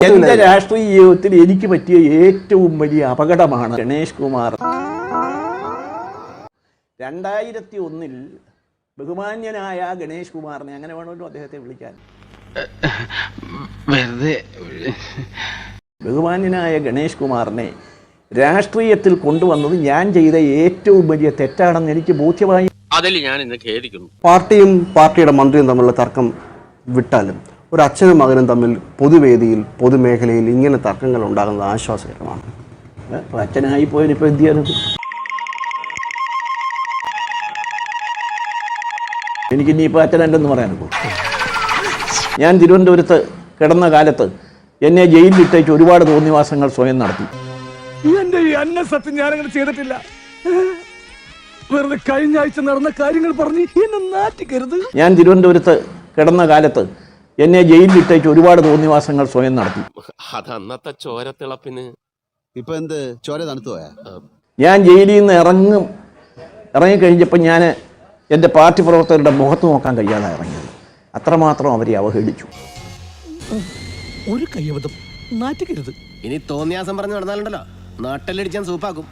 എന്റെ രാഷ്ട്രീയ ജീവിതത്തിൽ എനിക്ക് പറ്റിയ ഏറ്റവും വലിയ അപകടമാണ് ഗണേഷ് കുമാർ. രണ്ടായിരത്തി ഒന്നിൽ ബഹുമാന്യനായ ഗണേഷ് കുമാറിനെ അങ്ങനെ വേണമല്ലോ അദ്ദേഹത്തെ വിളിക്കാൻ. വെറുതെ. ബഹുമാന്യനായ ഗണേഷ് കുമാറിനെ രാഷ്ട്രീയത്തിൽ കൊണ്ടുവന്നത് ഞാൻ ചെയ്ത ഏറ്റവും വലിയ തെറ്റാണെന്ന് എനിക്ക് ബോധ്യമായി. അതിൽ ഞാൻ ഇന്ന് ഖേദിക്കുന്നു. പാർട്ടിയും പാർട്ടിയുടെ മന്ത്രിയും തമ്മിലുള്ള തർക്കം വിട്ടാലും ഒരു അച്ഛനും മകനും തമ്മിൽ പൊതുവേദിയിൽ പൊതുമേഖലയിൽ ഇങ്ങനെ തർക്കങ്ങൾ ഉണ്ടാകുന്നത് ആശ്വാസകരമാണ്. അച്ഛനായി പോയ അച്ഛനായി പോയതിനിപ്പോൾ എന്ത് ചെയ്യാനത് എനിക്ക് ഇനിയിപ്പോൾ അച്ഛനല്ലെന്ന് പറയാനൊക്കെ ഞാൻ തിരുവനന്തപുരത്ത് കിടന്ന കാലത്ത് എന്നെ ജയിലിൽ ജയിലിലിട്ടേച്ച് ഒരുപാട് തോന്നിവാസങ്ങൾ സ്വയം നടത്തി. എന്റെ ഈ അന്ന സത്യം ഞാനങ്ങനെ ചെയ്തിട്ടില്ല. വെറുതെ കഴിഞ്ഞ ആഴ്ച നടന്ന കാര്യങ്ങൾ പറഞ്ഞ് എന്നെ നാറ്റിക്കരുത്. ഞാൻ തിരുവനന്തപുരത്ത് കിടന്ന കാലത്ത് എന്നെ ജയിലിലിട്ടേക്ക് ഒരുപാട് തോന്നിവാസങ്ങൾ സ്വയം നടത്തി. അത് അന്നത്തെ ചോരത്തിളപ്പിന് ഇപ്പൊ എന്ത്? ചോര തണുത്തു പോയാ? ഞാൻ ജയിലിൽ നിന്ന് ഇറങ്ങും ഇറങ്ങിക്കഴിഞ്ഞപ്പോൾ ഞാൻ എന്റെ പാർട്ടി പ്രവർത്തകരുടെ മുഖത്ത് നോക്കാൻ കഴിയാതെ ഇറങ്ങിയത്. അത്രമാത്രം അവരെ അവഹേളിച്ചു. ഒരു കയ്യബദ്ധം നാറ്റിക്കരുത്. ഇനി തോന്നിയാസം പറഞ്ഞു നടന്നാലുണ്ടല്ലോ. നാട്ടിലടിച്ചാൻ സൂപ്പാക്കും.